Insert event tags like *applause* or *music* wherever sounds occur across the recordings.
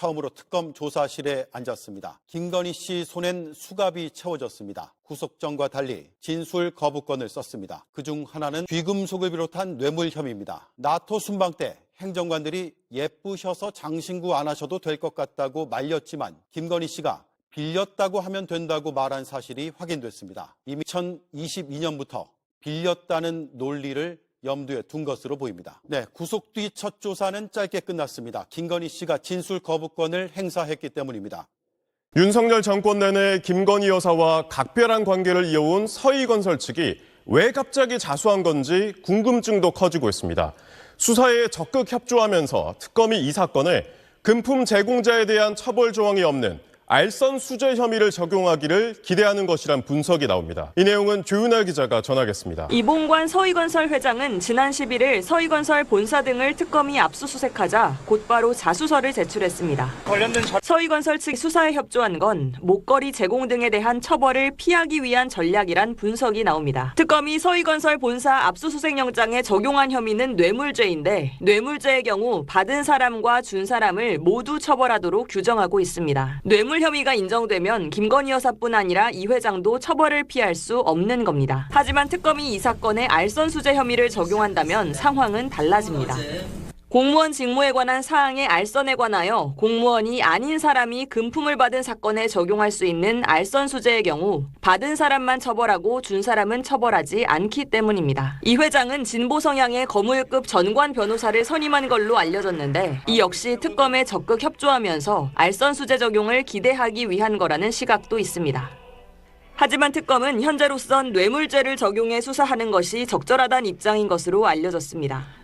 처음으로 특검 조사실에 앉았습니다. 김건희 씨 손엔 수갑이 채워졌습니다. 구속전과 달리 진술 거부권을 썼습니다. 그중 하나는 귀금속을 비롯한 뇌물 혐의입니다. 나토 순방 때 행정관들이 예쁘셔서 장신구 안 하셔도 될 것 같다고 말렸지만 김건희 씨가 빌렸다고 하면 된다고 말한 사실이 확인됐습니다. 이미 2022년부터 빌렸다는 논리를 염두에 둔 것으로 보입니다. 네, 구속 뒤 첫 조사는 짧게 끝났습니다. 김건희 씨가 진술 거부권을 행사했기 때문입니다. 윤석열 정권 내내 김건희 여사와 각별한 관계를 이어온 서희건설 측이 왜 갑자기 자수한 건지 궁금증도 커지고 있습니다. 수사에 적극 협조하면서 특검이 이 사건에 금품 제공자에 대한 처벌 조항이 없는 알선 수재 혐의를 적용하기를 기대하는 것이란 분석이 나옵니다. 이 내용은 조윤아 기자가 전하겠습니다. 이봉관 서희건설 회장은 지난 11일 서희건설 본사 등을 특검이 압수수색하자 곧바로 자수서를 제출했습니다. 서희건설 측 수사에 협조한 건 목걸이 제공 등에 대한 처벌을 피하기 위한 전략이란 분석이 나옵니다. 특검이 서희건설 본사 압수수색 영장에 적용한 혐의는 뇌물죄인데 뇌물죄의 경우 받은 사람과 준 사람을 모두 처벌하도록 규정하고 있습니다. 뇌물 혐의가 인정되면 김건희 여사뿐 아니라 이 회장도 처벌을 피할 수 없는 겁니다. 하지만 특검이 이 사건에 알선 수재 혐의를 적용한다면 상황은 달라집니다. 공무원 직무에 관한 사항의 알선에 관하여 공무원이 아닌 사람이 금품을 받은 사건에 적용할 수 있는 알선 수재의 경우 받은 사람만 처벌하고 준 사람은 처벌하지 않기 때문입니다. 이 회장은 진보 성향의 거물급 전관 변호사를 선임한 걸로 알려졌는데 이 역시 특검에 적극 협조하면서 알선 수재 적용을 기대하기 위한 거라는 시각도 있습니다. 하지만 특검은 현재로선 뇌물죄를 적용해 수사하는 것이 적절하다는 입장인 것으로 알려졌습니다.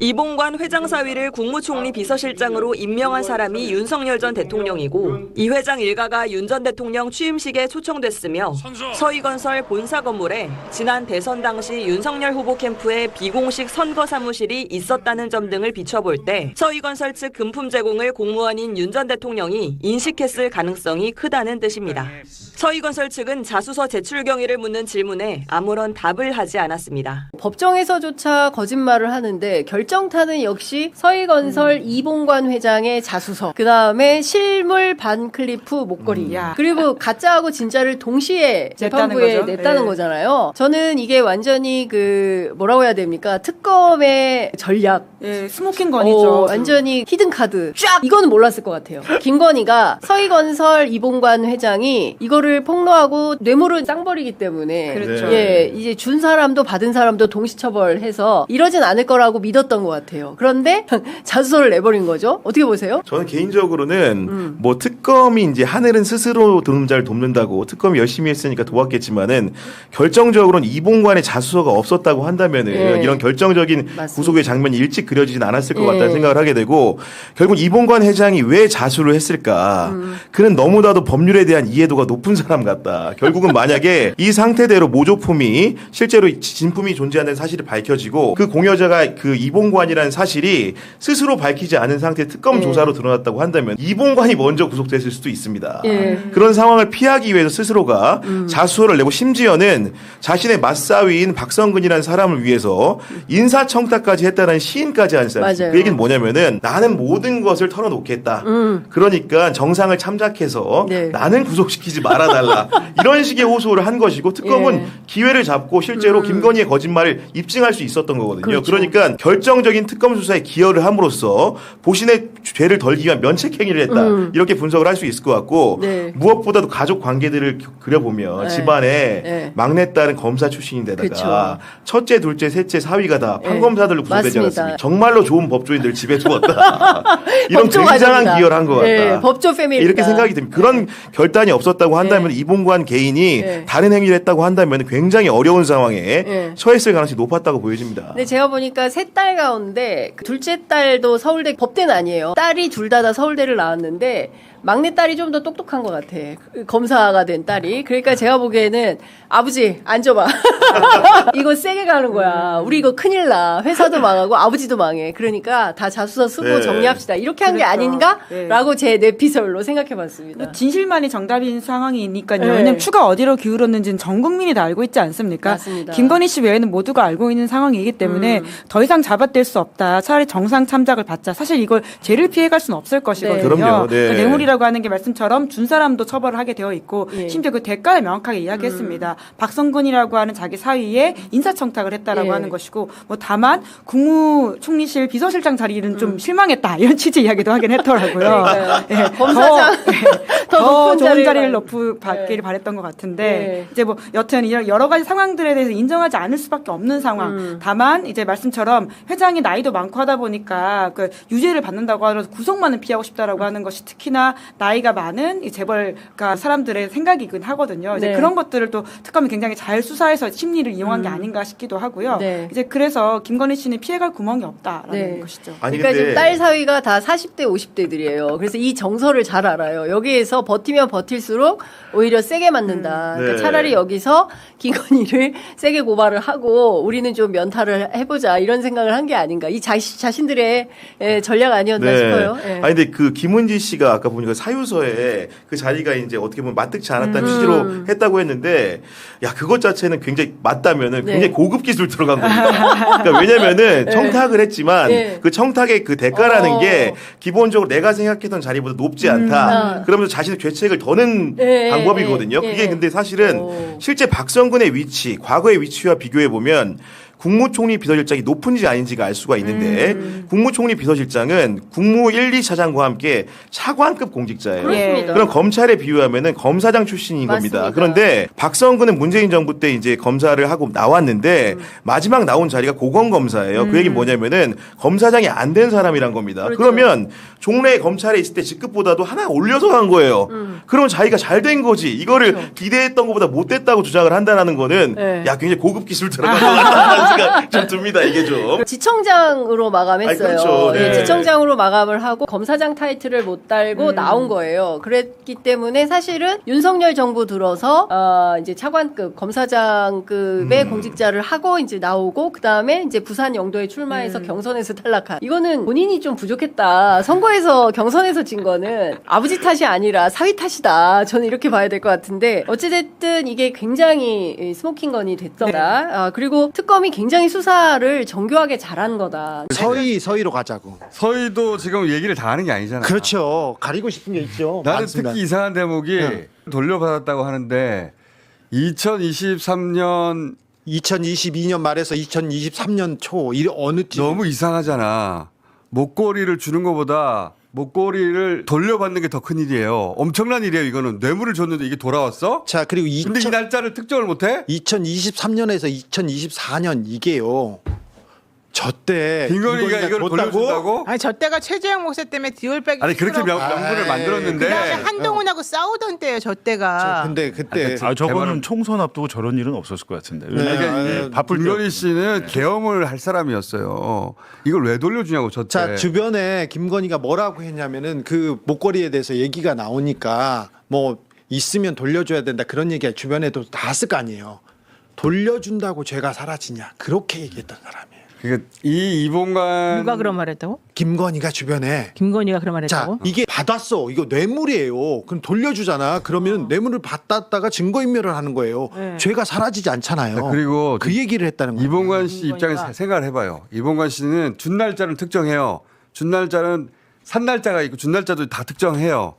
이봉관 회장 사위를 국무총리 비서실장으로 임명한 사람이 윤석열 전 대통령이고 이 회장 일가가 윤 전 대통령 취임식에 초청됐으며 서희건설 본사 건물에 지난 대선 당시 윤석열 후보 캠프에 비공식 선거 사무실이 있었다는 점 등을 비춰볼 때 서희건설 측 금품 제공을 공무원인 윤 전 대통령이 인식했을 가능성이 크다는 뜻입니다. 서희건설 측은 자수서 제출 경위를 묻는 질문에 아무런 답을 하지 않았습니다. 법정에서조차 거짓말을 하는데 결 정타는 역시 서희건설 음. 이봉관 회장의 자수서. 그 다음에 실물 반클리프 목걸이. 야. 그리고 가짜하고 진짜를 동시에 재판부에 거죠. 냈다는 예. 거잖아요. 저는 이게 완전히 그 뭐라고 해야 됩니까? 특검의 전략. 예, 스모킹 건이죠. 어, 완전히 히든 카드 쫙 이거는 몰랐을 것 같아요. 김건희가 서희건설 이봉관 회장이 이거를 폭로하고 뇌물은 쌍벌이기 때문에 그렇죠. 예 이제 준 사람도 받은 사람도 동시처벌해서 이러진 않을 거라고 믿었던 것 같아요. 그런데 *laughs* 자수서를 내버린 거죠. 어떻게 보세요? 저는 개인적으로는 음. 뭐 특검이 이제 하늘은 스스로 도움자를 돕는다고 특검이 열심히 했으니까 도왔겠지만은 결정적으로는 이봉관의 자수서가 없었다고 한다면은 예. 이런 결정적인 맞습니다. 구속의 장면이 일찍 그려지진 않았을 것 예. 같다는 생각을 하게 되고 결국 이봉관 회장이 왜 자수를 했을까? 음. 그는 너무나도 법률에 대한 이해도가 높은 사람 같다. 결국은 만약에 *laughs* 이 상태대로 모조품이 실제로 진품이 존재하는 사실이 밝혀지고 그 공여자가 그 이봉 관이라는 사실이 스스로 밝히지 않은 상태 특검 예. 조사로 드러났다고 한다면 이봉관이 먼저 구속됐을 수도 있습니다. 예. 그런 상황을 피하기 위해서 스스로가 자수서를 내고 심지어는 자신의 맞사위인 박성근이라는 사람을 위해서 인사청탁까지 했다는 시인까지 한 사람. 그 얘기는 뭐냐면은 나는 모든 것을 털어놓겠다. 그러니까 정상을 참작해서 네. 나는 구속시키지 말아달라. 이런 식의 호소를 한 것이고 특검은 예. 기회를 잡고 실제로 김건희의 거짓말을 입증할 수 있었던 거거든요. 그렇죠. 그러니까 결정 적인 특검 수사에 기여를 함으로써 보신의 죄를 덜기 위한 면책 행위를 했다. 이렇게 분석을 할 수 있을 것 같고 음. 네. 무엇보다도 가족 관계들을 겨- 그려보면 네. 집안에 네. 막내딸은 검사 출신인데다가 그쵸. 첫째, 둘째, 셋째 사위가 다 네. 판검사들로 구성되지. 않았습니까? 정말로 좋은 법조인들 집에 두었다. *laughs* 이런 굉장한. 기여를 한 것 같다. 예, 법조 패밀리다. 이렇게 생각이 듭니다. 그런 결단이 없었다고 한다면 이봉관 개인이 네. 다른 행위를 했다고 한다면 굉장히 어려운 상황에 네. 처했을 가능성이 높았다고 보여집니다. 근데 제가 보니까 세딸 가운데 그 둘째 딸도 서울대 법대는 아니에요. 딸이 둘 다 다 서울대를 나왔는데 막내 딸이 좀 더 똑똑한 것 같아. 그 검사가 된 딸이. 그러니까 제가 보기에는 아버지 앉아봐. *laughs* 이거 세게 가는 거야. 우리 이거 큰일 나. 회사도 망하고 아버지도 망해. 그러니까 다 자수서 쓰고 네. 정리합시다. 이렇게 한 게 그렇죠. 아닌가라고 제 뇌피셜로 생각해봤습니다. 뭐 진실만이 정답인 상황이니까요. 네. 왜냐면 추가 어디로 기울었는지는 전 국민이 다 알고 있지 않습니까? 맞습니다. 김건희 씨 외에는 모두가 알고 있는 상황이기 때문에 음. 더 이상 잡아뗄 수 없다. 차라리 정상 참작을 받자. 사실 이걸 죄를 피해갈 수는 없을 것이거든요. 네. 그럼요. 네. 그러니까 뇌물이라고 하는 게 말씀처럼 준 사람도 처벌을 하게 되어 있고 예. 심지어 그 대가를 명확하게 이야기했습니다. 박성근이라고 하는 자기 사위에 인사청탁을 했다라고 예. 하는 것이고 뭐 다만 국무총리실 비서실장 자리는 음. 좀 실망했다 이런 취지 이야기도 하긴 했더라고요. *laughs* 예. 검사장 더, *laughs* 더 높은 좋은 자리를 높이 받기를 네. 바랬던 것 같은데 네. 이제 뭐 여튼 이런 여러 가지 상황들에 대해서 인정하지 않을 수밖에 없는 상황. 음. 다만 이제 말씀처럼 회장이 나이도 많고 하다 보니까 그 유죄를 받는다고 하면서 구속만은 피하고 싶다라고 하는 것이 특히나 나이가 많은 이 재벌가 사람들의 생각이긴 하거든요. 이제 네. 그런 것들을 또 특검이 굉장히 잘 수사해서 심 리를 이용한 게 아닌가 싶기도 하고요. 음. 네. 이제 그래서 김건희 씨는 피해갈 구멍이 없다라는 네. 것이죠. 아니 그러니까 근데 지금 딸 사위가 다 40대, 50대들이에요. 그래서 이 정서를 잘 알아요. 여기에서 버티면 버틸수록 오히려 세게 맞는다. 그러니까 네. 차라리 여기서 김건희를 *laughs* 세게 고발을 하고 우리는 좀 면탈을 해보자 이런 생각을 한 게 아닌가. 이 자신, 자신들의 예, 전략 아니었나 싶어요. 예. 아니 근데 그 김은지 씨가 아까 보니까 사유서에 그 자리가 이제 어떻게 보면 마뜩치 않았다는 음. 취지로 했다고 했는데 야 그것 자체는 굉장히 맞다면은 네. 굉장히 고급 기술 들어간 겁니다. 그러니까 왜냐면은 청탁을 했지만 네. 그 청탁의 그 대가라는 어. 게 기본적으로 내가 생각했던 자리보다 높지 않다. 아. 그러면서 자신의 죄책을 더는 네, 방법이거든요. 네, 그게 네. 근데 사실은 오. 실제 박성근의 위치, 과거의 위치와 비교해 보면 국무총리 비서실장이 높은지 아닌지가 알 수가 있는데 음. 국무총리 비서실장은 국무 1, 2차장과 함께 차관급 공직자예요. 그렇습니다. 그럼 검찰에 비유하면은 검사장 출신인 겁니다. 맞습니다. 그런데 박성근은 문재인 정부 때 이제 검사를 하고 나왔는데 음. 마지막 나온 자리가 고검 검사예요. 그 얘기는 뭐냐면은 검사장이 안 된 사람이란 겁니다. 그렇죠. 그러면 종래 검찰에 있을 때 직급보다도 하나 올려서 간 거예요. 음. 그러면 자기가 잘 된 거지. 이거를 기대했던 것보다 못 됐다고 주장을 한다는 거는 그렇죠. 네. 야 굉장히 고급 기술 들어간 것 같다는 생각 좀 듭니다. 이게 좀. 지청장으로 마감했어요. 아니, 그렇죠. 예, 네. 지청장으로 마감을 하고 검사장 타이틀을 못 달고 나온 거예요. 그랬기 때문에 사실은 윤석열 정부 들어서 어, 이제 차관급 검사장급의 공직자를 하고 이제 나오고 그 다음에 이제 부산 영도에 출마해서 경선에서 탈락한. 이거는 본인이 좀 부족했다. 선거에서 경선에서 진 거는 아버지 탓이 아니라 사위 탓이다. 저는 이렇게 봐야 될 것 같은데 어찌됐든 이게 굉장히 이 스모킹건이 됐다. 아, 그리고 특검이 굉장히 수사를 정교하게 잘한 거다. 서희 서희로 가자고. 서희도 지금 얘기를 다 하는 게 아니잖아. 그렇죠. 가리고 싶은 게 있죠. 나는 많습니다. 특히 이상한 대목이 네. 돌려받았다고 하는데 2023년 2022년 말에서 2023년 초 이 어느 쯤 너무 이상하잖아. 목걸이를 주는 것보다 목걸이를 돌려받는 게 더 큰 일이에요. 엄청난 일이에요. 이거는 뇌물을 줬는데 이게 돌아왔어? 자 그리고 근데 이 2000, 날짜를 특정을 못해? 2023년에서 2024년 이게요. 저때 김건희가 이걸 돌려준다고? 아니 저 때가 최재형 목사 때문에 디올백이 아니 그렇게 명, 시끄럽고 명분을 아이, 만들었는데 그다음에 한동훈하고 싸우던 때예요 저 때가. 근데 그때 아, 아 저거는 총선 앞두고 저런 일은 없었을 것 같은데. 네, 왜냐면 아, 이게 바쁠 때 김건희 씨는 계엄을 할 사람이었어요. 이걸 왜 돌려주냐고 저 때. 자 주변에 김건희가 뭐라고 했냐면은 그 목걸이에 대해서 얘기가 나오니까 뭐 있으면 돌려줘야 된다 그런 얘기가 주변에도 다 했을 거 아니에요. 돌려준다고 죄가 사라지냐 그렇게 얘기했던 사람이에요. 그러니까 이 이봉관 누가 그런 말했다고? 김건희가 주변에 김건희가 그런 자 말했다고? 이게 받았어 이거 뇌물이에요 그럼 돌려주잖아 그러면 뇌물을 받았다가 증거인멸을 하는 거예요 네. 죄가 사라지지 않잖아요 자, 그리고 그 얘기를 했다는 거예요 이봉관 씨 이봉관이가- 입장에서 생각을 해봐요. 이봉관 씨는 준 날짜를 특정해요. 준 날짜는 산 날짜가 있고 준 날짜도 다 특정해요.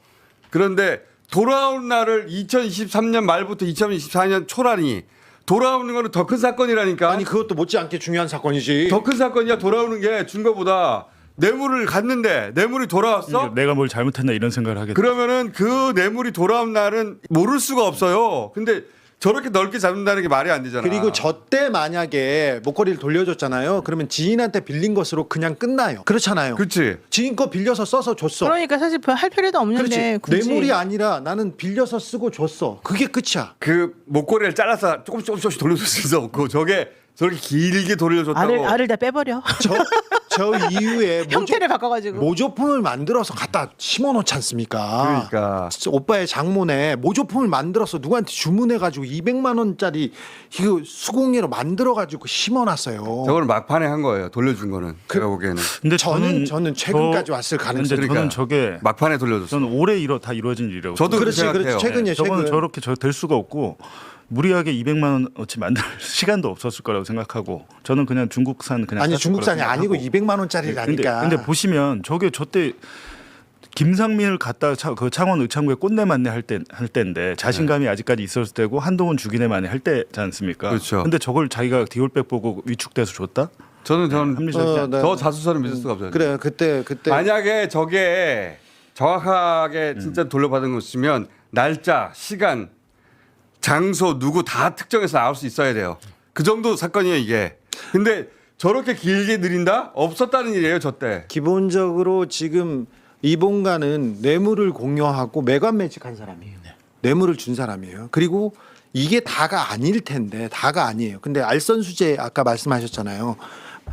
그런데 돌아온 날을 2023년 말부터 2024년 초라니 돌아오는 거는 더 큰 사건이라니까. 아니 그것도 못지않게 중요한 사건이지 더 큰 사건이야 돌아오는 게 준 거보다 뇌물을 갔는데 뇌물이 돌아왔어? 내가 뭘 잘못했나 이런 생각을 하게 돼. 그러면은 그 뇌물이 돌아온 날은 모를 수가 없어요. 근데 저렇게 넓게 잡는다는 게 말이 안 되잖아. 그리고 저 때 만약에 목걸이를 돌려줬잖아요 그러면 지인한테 빌린 것으로 그냥 끝나요 그렇잖아요 그렇지. 지인 거 빌려서 써서 줬어 그러니까 사실 별할 필요도 없는데 그렇지 굳이 뇌물이 아니라 나는 빌려서 쓰고 줬어 그게 끝이야 그 목걸이를 잘라서 조금씩 조금씩 돌려줄 수 있어. 그 저게 저렇게 길게 돌려줬다고. 알을 알을 다 빼버려. 저, *laughs* 저 이후에 *laughs* 모조, 형태를 바꿔가지고. 모조품을 만들어서 갖다 심어놓지 않습니까? 그러니까 진짜 오빠의 장문에 모조품을 만들어서 누구한테 주문해가지고 200만 원짜리 이거 수공예로 만들어가지고 심어놨어요. 저걸 막판에 한 거예요. 돌려준 거는 제가 보기에는 근데 저는 저는 최근까지 저- 왔을 가능성이 그러니까. 저는 저게 막판에 돌려줬어요. 저는 올해 이뤄 다 이루어진 일이라고. 저도. 그렇지 그렇지 생각해요. 최근이에요 저거는 최근 저렇게 저 될 수가 없고 무리하게 200만 원어치 만들 *laughs* 시간도 없었을 거라고 생각하고 저는 그냥 중국산 그냥 아니 샀을 중국산이 거라고 아니고 생각하고. 200만 근데, 원짜리라니까. 근데 보시면 저게 저때 김상민을 갖다 차, 그 창원 의창구에 꼰대 만내 할때할 때인데 자신감이 아직까지 있었을 때고 한동훈 죽이네 만내 할 때지 않습니까? 그렇죠. 근데 저걸 자기가 디올백 보고 위축돼서 줬다? 저는 저는 합리적이지 어, 않다. 네. 저 자수서를 믿을 수가 없어요. 그래 그때 그때 만약에 저게 정확하게 진짜 돌려받은 것이면 날짜, 시간, 장소 누구 다 특정해서 나올 수 있어야 돼요. 그 정도 사건이에요 이게. 근데 저렇게 길게 느린다? 없었다는 일이에요 저 때. 기본적으로 지금 이봉가는 뇌물을 공유하고 매관 매직한 사람이에요. 뇌물을 준 사람이에요. 그리고 이게 다가 아닐 텐데 다가 아니에요. 근데 알선수재 아까 말씀하셨잖아요.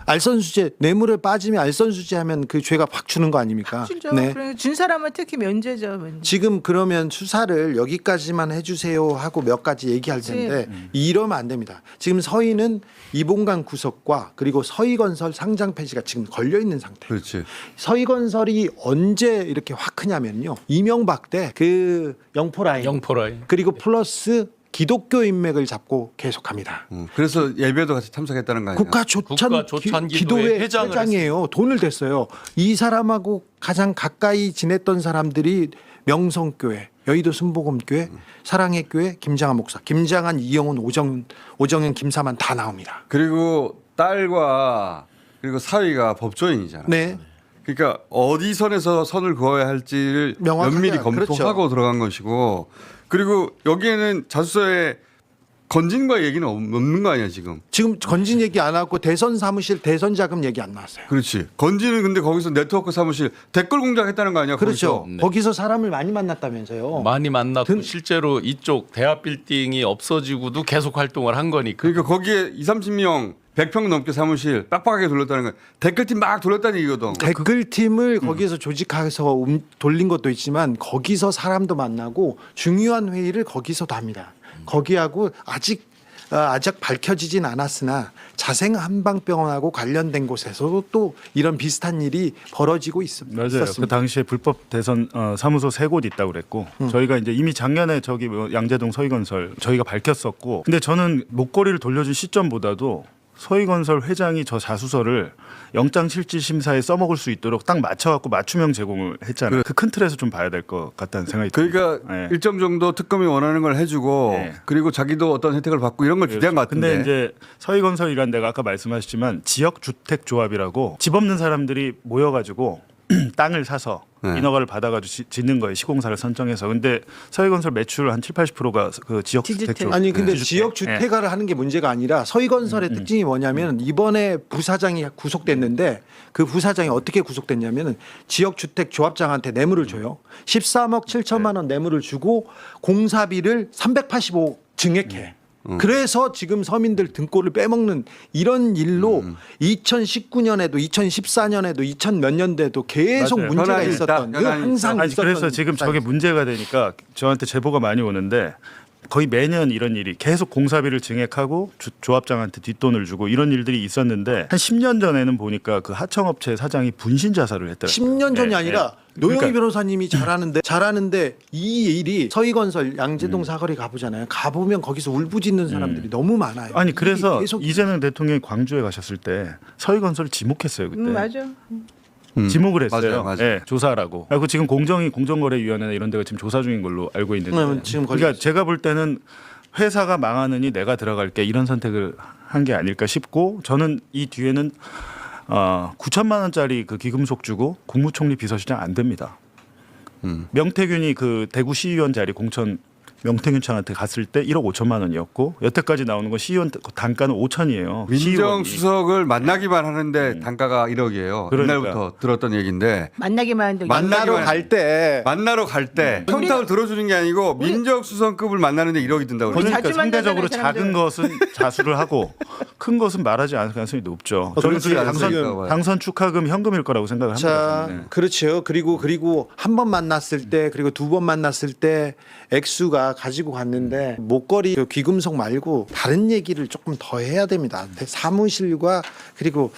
알선수재 뇌물에 빠지면 알선수재 하면 그 죄가 확 주는 거 아닙니까? 진짜 그래, 준 사람은 특히 면제죠. 면제. 지금 그러면 수사를 여기까지만 해주세요 하고 몇 가지 얘기할 텐데 이러면 안 됩니다. 지금 서희는 이봉강 구속과 그리고 서희건설 상장 폐지가 지금 걸려 있는 상태. 그렇지. 서희건설이 언제 이렇게 확 크냐면요. 이명박 때 그 영포라인 영포라인. 그리고 플러스 기독교 인맥을 잡고 계속합니다. 음, 그래서 예배도 같이 참석했다는 거 아니에요? 국가 조찬, 국가 조찬 기, 기도회 도회 회장이에요. 돈을 댔어요. 이 사람하고 가장 가까이 지냈던 사람들이 명성교회, 여의도 순복음교회, 사랑의 교회, 김장한 목사, 김장한, 이영훈, 오정, 오정현, 김사만 다 나옵니다. 그리고 딸과 그리고 사위가 법조인이잖아. 네. 그러니까 어디 선에서 선을 그어야 할지를 명확하게 면밀히 알- 검토하고 그렇죠. 들어간 것이고 그리고 여기에는 자수서에 건진과 얘기는 없- 없는 거 아니야 지금. 지금 건진 얘기 안 하고 대선 사무실 대선 자금 얘기 안 나왔어요. 그렇지. 건진은 근데 거기서 네트워크 사무실 댓글 공작했다는 거 아니야? 그렇죠. 거기서. 네. 거기서 사람을 많이 만났다면서요. 많이 만났고 든- 실제로 이쪽 대합 빌딩이 없어지고도 계속 활동을 한 거니까. 그러니까 거기에 2, 30명 100평 넘게 사무실 빡빡하게 돌렸다는 거. 댓글팀 막 돌렸다는 얘기거든. 댓글팀을 음. 거기서 조직해서 움- 돌린 것도 있지만 거기서 사람도 만나고 중요한 회의를 거기서도 합니다. 거기하고 아직 어, 아직 밝혀지진 않았으나 자생 한방병원하고 관련된 곳에서도 또 이런 비슷한 일이 벌어지고 있, 맞아요. 그 있었습니다. 당시에 불법 대선 어, 사무소 세 곳 있다고 그랬고 음. 저희가 이제 이미 작년에 저기 뭐 양재동 서희건설 저희가 밝혔었고 근데 저는 목걸이를 돌려준 시점보다도 서희건설 회장이 저 자수서를 영장실질심사에 써먹을 수 있도록 딱 맞춰갖고 맞춤형 제공을 했잖아요. 그 큰 틀에서 좀 봐야 될 것 같다는 생각이 그러니까 듭니다. 네. 일정 정도 특검이 원하는 걸 해주고 네. 그리고 자기도 어떤 혜택을 받고 이런 걸 기대한 것 같은데. 근데 이제 서희건설이란 데가 아까 말씀하셨지만 지역 주택 조합이라고 집 없는 사람들이 모여가지고 *clears throat* 땅을 사서 네. 인허가를 받아가지고 지- 짓는 거예요. 시공사를 선정해서. 근데 서희건설 매출 한 7, 80%가 그 지역주택 조 아니 근데 네. 지역 주택화를 하는 게 문제가 아니라 서희건설의 특징이 뭐냐면 이번에 부사장이 구속됐는데 그 부사장이 어떻게 구속됐냐면은 지역 주택 조합장한테 뇌물을 줘요. 13억 7천만 원 뇌물을 주고 공사비를 385 증액해. 그래서 지금 서민들 등골을 빼먹는 이런 일로 2019년에도 2014년에도 2000 몇 년대도 계속 맞아요. 문제가 현안이 있었던 있다. 늘 현안이 항상 아니 있었던 그래서 지금 저게 문제가 되니까 저한테 제보가 많이 오는데 거의 매년 이런 일이 계속 공사비를 증액하고 주- 조합장한테 뒷돈을 주고 이런 일들이 있었는데 한 10년 전에는 보니까 그 하청업체 사장이 분신 자살을 했더라고요. 10년 전이 네, 아니라 네. 노영희 그러니까 변호사님이 잘하는데 잘하는데 이 일이 서희건설 양재동 사거리 가보잖아요. 가보면 거기서 울부짖는 사람들이 너무 많아요. 아니 이게 그래서 계속 이재명 대통령이 광주에 가셨을 때 서희건설 지목했어요 그때. 음, 맞아. 음. 지목을 했어요. 맞아요, 맞아요. 예, 조사라고. 그리고 지금 공정위 공정거래위원회나 이런 데가 지금 조사 중인 걸로 알고 있는데. 네, 지금 걸려 그러니까 제가 볼 때는 회사가 망하느니 내가 들어갈게 이런 선택을 한 게 아닐까 싶고 저는 이 뒤에는 어, 9천만 원짜리 그 기금속 주고 국무총리 비서실장 안 됩니다. 음. 명태균이 그 대구 시의원 자리 공천 명태균창한테 갔을 때 1억 5천만 원이었고 여태까지 나오는 건 시의원 단가는 5천이에요. 민정수석을 만나기만 하는데 단가가 1억이에요. 그러니까. 옛날부터 들었던 얘기인데 만나기만 하는데 만나러 만나기만 갈 때 만나러 갈때 청탁을 들어주는 게 아니고 민정수석급을 만나는데 1억이 든다고 그래요. 그러니까 자주 상대적으로 사람들. 작은 것은 자수를 하고 *laughs* 큰 것은 말하지 않을 가능성이 높죠. 어, 저는 그렇지 그게 당선. 당선 축하금 현금일 거라고 생각을 합니다. 자, 저는. 네. 그렇죠. 그리고 그리고 한 번 만났을 때 그리고 두 번 만났을 때 액수가 가지고 갔는데 목걸이 그 귀금속 말고 다른 얘기를 조금 더 해야 됩니다. 사무실과 그리고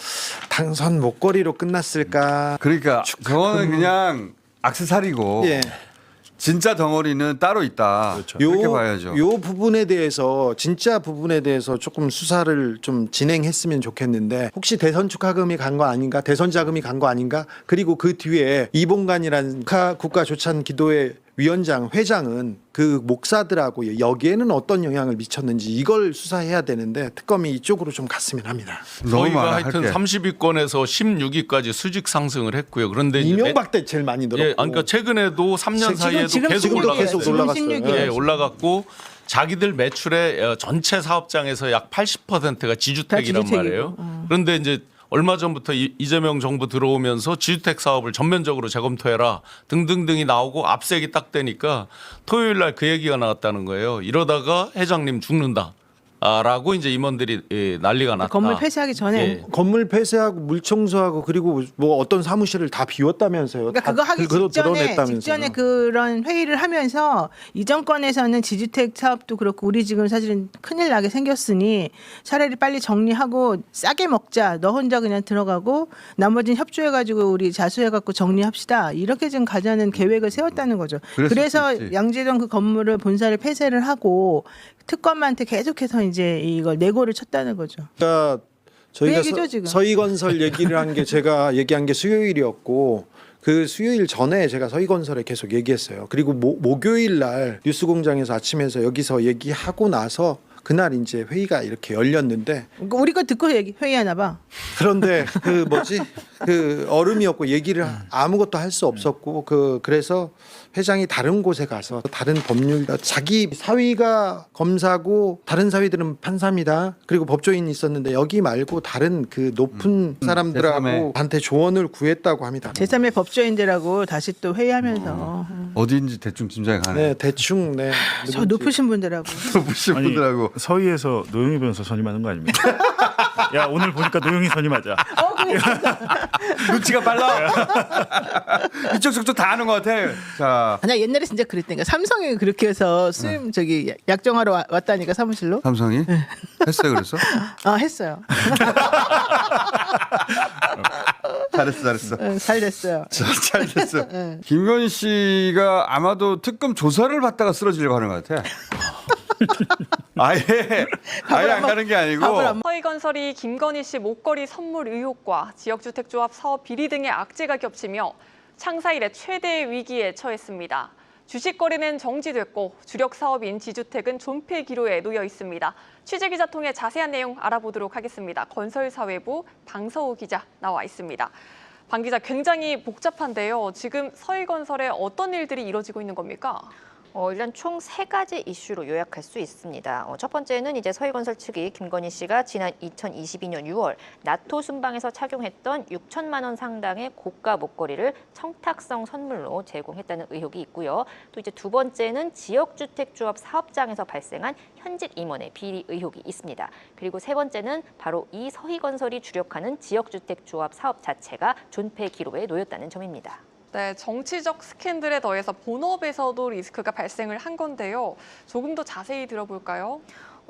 당선 목걸이로 끝났을까? 그러니까 저거는 그냥 악세사리고 예. 진짜 덩어리는 따로 있다. 그렇죠. 그렇게 봐야죠. 요 부분에 대해서 진짜 부분에 대해서 조금 수사를 좀 진행했으면 좋겠는데 혹시 대선 축하금이 간 거 아닌가 대선 자금이 간 거 아닌가 그리고 그 뒤에 이봉관이라는 국가, 국가 조찬 기도회 위원장 회장은 그 목사들하고 여기에는 어떤 영향을 미쳤는지 이걸 수사해야 되는데 특검이 이쪽으로 좀 갔으면 합니다. 저희가 하여튼 할게. 30위권에서 16위까지 수직 상승을 했고요. 그런데 이제 이명박 때 제일 많이 매- 늘었고 예, 그러니까 최근에도 3년 지금- 사이에도 지금- 계속 지금도 올라갔어요. 계속 올라갔어요. 16 예, 이에요. 올라갔고 자기들 매출의 어, 전체 사업장에서 약 80%가 지주택이란 다 지주택이고. 말이에요. 어. 그런데 이제 얼마 전부터 이- 이재명 정부 들어오면서 지주택 사업을 전면적으로 재검토해라 등등등이 나오고 압색이 딱 되니까 토요일 날 그 얘기가 나왔다는 거예요. 이러다가 회장님 죽는다. 아, 라고 이제 임원들이 예, 난리가 났다. 건물 폐쇄하기 전에 예. 건물 폐쇄하고 물 청소하고 그리고 뭐 어떤 사무실을 다 비웠다면서요. 그러니까 다 그거 하기 그거 직전에 드러냈다면서요. 직전에 그런 회의를 하면서 이 정권에서는 지주택 사업도 그렇고 우리 지금 사실은 큰일 나게 생겼으니 차라리 빨리 정리하고 싸게 먹자. 너 혼자 그냥 들어가고 나머지는 협조해가지고 우리 자수해갖고 정리합시다. 이렇게 지금 가자는 계획을 세웠다는 거죠. 그랬을 그래서 수 있지. 양재동 그 건물을 본사를 폐쇄를 하고 특검한테 계속해서 이제 이걸 내고를 쳤다는 거죠. 그러니까 저희가 그 얘기죠, 지금. 서희건설 *laughs* 얘기를 한 게 제가 얘기한 게 수요일이었고 그 수요일 전에 제가 서희건설에 계속 얘기했어요. 그리고 모, 목요일 날 뉴스공장에서 아침에서 여기서 얘기하고 나서 그날 이제 회의가 이렇게 열렸는데 그러니까 우리 거 듣고 얘기, 회의하나 봐. 그런데 *laughs* 그 뭐지 그 얼음이었고 얘기를 음. 아무것도 할 수 없었고 그 그래서 회장이 다른 곳에 가서 다른 법률 자기 사위가 검사고 다른 사위들은 판사입니다. 그리고 법조인이 있었는데 여기 말고 다른 그 높은 사람들하고 제3의. 한테 조언을 구했다고 합니다. 제3의 법조인들하고 다시 또 회의하면서 어디인지 대충 짐작이 가네. 네 대충 네 저 높으신 분들하고 *laughs* 높으신 아니, 분들하고 서희에서 노영희 변호사 선임하는 거 아닙니까? *laughs* 야 오늘 보니까 노영희 선임하자. 눈치가 빨라. *laughs* 이쪽 저쪽 다 아는 것 같아. 자, 아니야 옛날에 진짜 그랬다니까. 삼성이 그렇게 해서 수임 저기 약정하러 와- 왔다니까 사무실로? 삼성이? 했어요, 그랬어? *laughs* 아 했어요. *laughs* 잘했어, 잘했어. 응, 잘 됐어요. 자, 잘 됐어. *laughs* 김건희 씨가 아마도 특검 조사를 받다가 쓰러지려고 하는 것 같아. 아예 아예 안 가는 게 아니고. 밥을 안 서희건설이 김건희 씨 목걸이 선물 의혹과 지역주택조합 사업 비리 등의 악재가 겹치며 창사 이래 최대의 위기에 처했습니다. 주식 거래는 정지됐고 주력 사업인 지주택은 존폐 기로에 놓여 있습니다. 취재 기자 통해 자세한 내용 알아보도록 하겠습니다. 건설사회부 방서우 기자 나와 있습니다. 방 기자 굉장히 복잡한데요. 지금 서희건설에 어떤 일들이 이뤄지고 있는 겁니까? 어, 일단 총 세 가지 이슈로 요약할 수 있습니다. 어, 첫 번째는 이제 서희건설 측이 김건희 씨가 지난 2022년 6월 나토 순방에서 착용했던 6천만 원 상당의 고가 목걸이를 청탁성 선물로 제공했다는 의혹이 있고요. 또 이제 두 번째는 지역주택조합 사업장에서 발생한 현직 임원의 비리 의혹이 있습니다. 그리고 세 번째는 바로 이 서희건설이 주력하는 지역주택조합 사업 자체가 존폐 기로에 놓였다는 점입니다. 네, 정치적 스캔들에 더해서 본업에서도 리스크가 발생을 한 건데요. 조금 더 자세히 들어볼까요?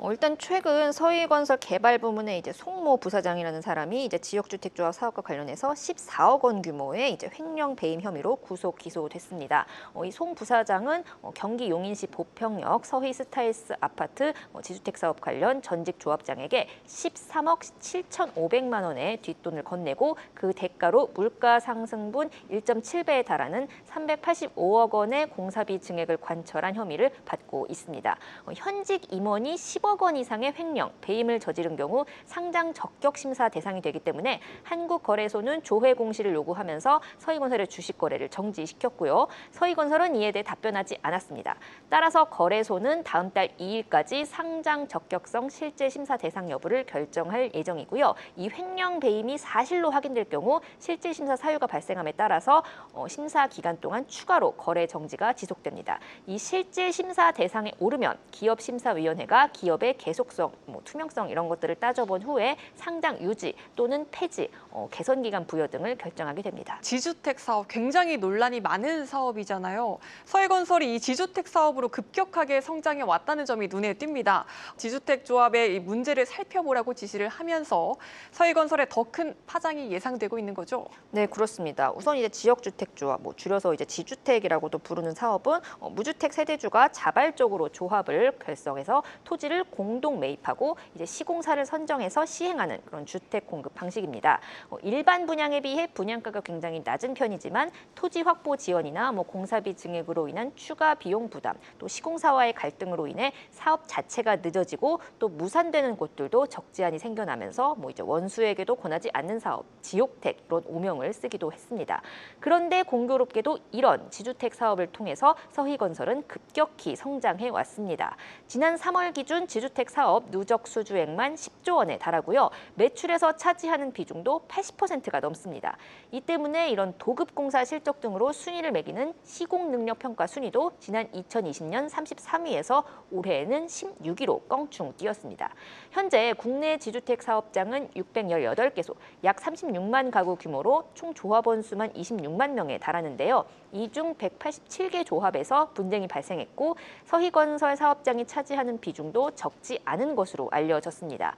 어, 일단 최근 서희건설 개발 부문의 이제 송모 부사장이라는 사람이 이제 지역주택조합 사업과 관련해서 14억 원 규모의 이제 횡령 배임 혐의로 구속 기소됐습니다. 어, 이 송 부사장은 어, 경기 용인시 보평역 서희 스타일스 아파트 어, 지주택 사업 관련 전직 조합장에게 13억 7,500만 원의 뒷돈을 건네고 그 대가로 물가 상승분 1.7배에 달하는 385억 원의 공사비 증액을 관철한 혐의를 받고 있습니다. 어, 현직 임원이 10억 10억 원 이상의 횡령, 배임을 저지른 경우 상장 적격 심사 대상이 되기 때문에 한국거래소는 조회 공시를 요구하면서 서희건설의 주식 거래를 정지시켰고요. 서희건설은 이에 대해 답변하지 않았습니다. 따라서 거래소는 다음 달 2일까지 상장 적격성 실제 심사 대상 여부를 결정할 예정이고요. 이 횡령 배임이 사실로 확인될 경우 실제 심사 사유가 발생함에 따라서 어, 심사 기간 동안 추가로 거래 정지가 지속됩니다. 이 실제 심사 대상에 오르면 기업심사위원회가 기업 의 계속성, 뭐 투명성 이런 것들을 따져본 후에 상장 유지 또는 폐지, 어, 개선 기간 부여 등을 결정하게 됩니다. 지주택 사업 굉장히 논란이 많은 사업이잖아요. 서해건설이 이 지주택 사업으로 급격하게 성장해 왔다는 점이 눈에 띕니다. 지주택 조합의 이 문제를 살펴보라고 지시를 하면서 서해건설에 더 큰 파장이 예상되고 있는 거죠. 네, 그렇습니다. 우선 이제 지역주택 조합, 뭐 줄여서 이제 지주택이라고도 부르는 사업은 어, 무주택 세대주가 자발적으로 조합을 결성해서 토지를 공동 매입하고 이제 시공사를 선정해서 시행하는 그런 주택 공급 방식입니다. 어, 일반 분양에 비해 분양가가 굉장히 낮은 편이지만 토지 확보 지원이나 뭐 공사비 증액으로 인한 추가 비용 부담, 또 시공사와의 갈등으로 인해 사업 자체가 늦어지고 또 무산되는 곳들도 적지 않이 생겨나면서 뭐 이제 원수에게도 권하지 않는 사업, 지옥택 이런 오명을 쓰기도 했습니다. 그런데 공교롭게도 이런 지주택 사업을 통해서 서희건설은 급격히 성장해 왔습니다. 지난 3월 기준 지주택 사업 누적 수주액만 10조 원에 달하고요. 매출에서 차지하는 비중도 80%가 넘습니다. 이 때문에 이런 도급 공사 실적 등으로 순위를 매기는 시공 능력 평가 순위도 지난 2020년 33위에서 올해에는 16위로 껑충 뛰었습니다. 현재 국내 지주택 사업장은 618개소, 약 36만 가구 규모로 총 조합원 수만 26만 명에 달하는데요. 이 중 187개 조합에서 분쟁이 발생했고 서희건설 사업장이 차지하는 비중도 적지 않은 것으로 알려졌습니다.